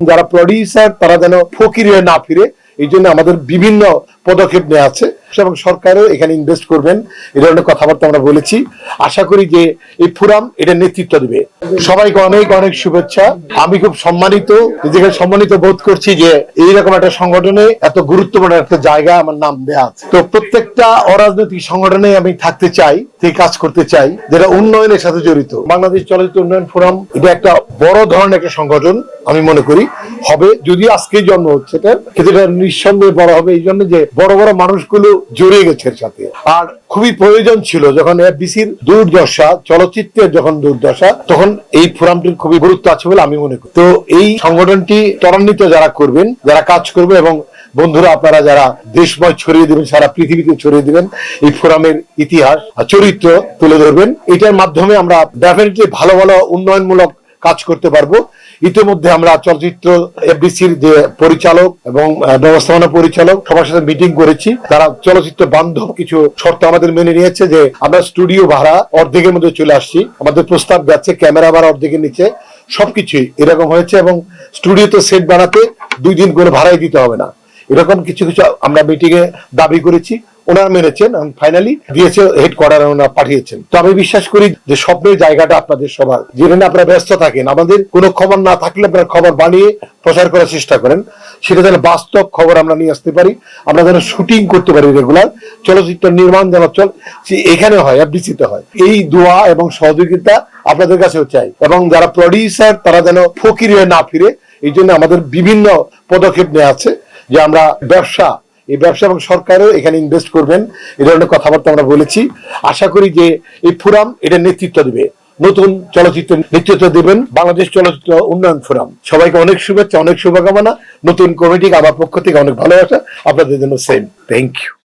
যারা প্রডিউসার তারা যেন ফকিরে না ফিরে এই জন্য আমাদের বিভিন্ন পদক্ষেপ নেওয়া আছে। এবং সরকারও এখানে ইনভেস্ট করবেন। এই ধরনের কথাবার্তা আমরা বলেছি। আশা করি যে এই ফোরাম এটা নেতৃত্ব দিবে। সবাইকে অনেক অনেক শুভেচ্ছা। আমি খুব সম্মানিত, নিজেকে সম্মানিত বোধ করছি যে এইরকম একটা সংগঠনে এত গুরুত্বপূর্ণ একটা জায়গা আমার নাম দেওয়া আছে। তো প্রত্যেকটা অরাজনৈতিক সংগঠনে আমি থাকতে চাই, থেকে কাজ করতে চাই, যেটা উন্নয়নের সাথে জড়িত। বাংলাদেশ চলচ্চিত্র উন্নয়ন ফোরাম এটা একটা বড় ধরনের একটা সংগঠন, আমি মনে করি। হবে যদিও আজকেই জন্ম হচ্ছে এটা কিন্তু এটা নিঃসন্দেহে বড় হবে। এই জন্য যে বড় বড় মানুষগুলো জড়িয়ে গেছে এর সাথে। আর খুবই প্রয়োজন ছিল যখন এফবিসির দুর্দশা, চলচ্চিত্রের যখন দুর্দশা, তখন এই ফোরামটির খুবই গুরুত্ব আছে বলে আমি মনে করি। তো এই সংগঠনটি ত্বরান্বিত যারা করবেন, যারা কাজ করবে এবং বন্ধুরা আপনারা যারা দেশময় ছড়িয়ে দিবেন, সারা পৃথিবীতে ছড়িয়ে দিবেন, এই ফোরামের ইতিহাস চরিত্র তুলে ধরবেন, এটার মাধ্যমে আমরা ডেফিনেটলি ভালো ভালো উন্নয়নমূলক কাজ করতে পারব। ইতিমধ্যে আমরা চলচ্চিত্র এফডিসির যে পরিচালক এবং ব্যবস্থাপনা পরিচালক সবার সাথে মিটিং করেছি। তারা চলচ্চিত্র বান্ধব কিছু শর্ত আমাদের মেনে নিয়েছে যে আমরা স্টুডিও ভাড়া অর্ধেকের মধ্যে চলে আসছি। আমাদের প্রস্তাব যাচ্ছে ক্যামেরা ভাড়া অর্ধেকের নিচে। সবকিছুই এরকম হয়েছে এবং স্টুডিওতে সেট বানাতে দুই দিন করে ভাড়াই দিতে হবে না। এরকম কিছু কিছু আমরা মিটিং এ দাবি করেছি। ওনারা মেনেছেন ফাইনালি দিয়েছে হেড কোয়ার্টার ওনারা পাঠিয়েছেন। তো আমি বিশ্বাস করি যে স্বপ্নের জায়গাটা আপনাদের সবার। যেখানে আপনারা ব্যস্ত থাকেন, আমাদের কোনো খবর না থাকলে আপনারা খবর বানিয়ে প্রচার করার চেষ্টা করেন। সেটা যেন বাস্তব খবর আমরা নিয়ে আসতে পারি, আমরা যেন শুটিং করতে পারি রেগুলার চলচ্চিত্র নির্মাণ যেন চল এখানে হয় এফডিসিতে হয়। এই দোয়া এবং সহযোগিতা আপনাদের কাছেও চাই। এবং যারা প্রডিউসার তারা যেন ফকির হয়ে না ফিরে, এই জন্য আমাদের বিভিন্ন পদক্ষেপ নেওয়া আছে। যে আমরা ব্যবসা, এই ব্যবসা এবং সরকারও এখানে ইনভেস্ট করবেন, এ ধরনের কথাবার্তা আমরা বলেছি। আশা করি যে এই ফোরাম এটা নেতৃত্ব দেবে। নতুন চলচ্চিত্র নেতৃত্ব দেবেন, বাংলাদেশ চলচ্চিত্র উন্নয়ন ফোরাম সবাইকে অনেক শুভেচ্ছা, অনেক শুভকামনা। নতুন কমিটিকে আমার পক্ষ থেকে অনেক ভালোবাসা। আপনাদের জন্য সেম থ্যাংক ইউ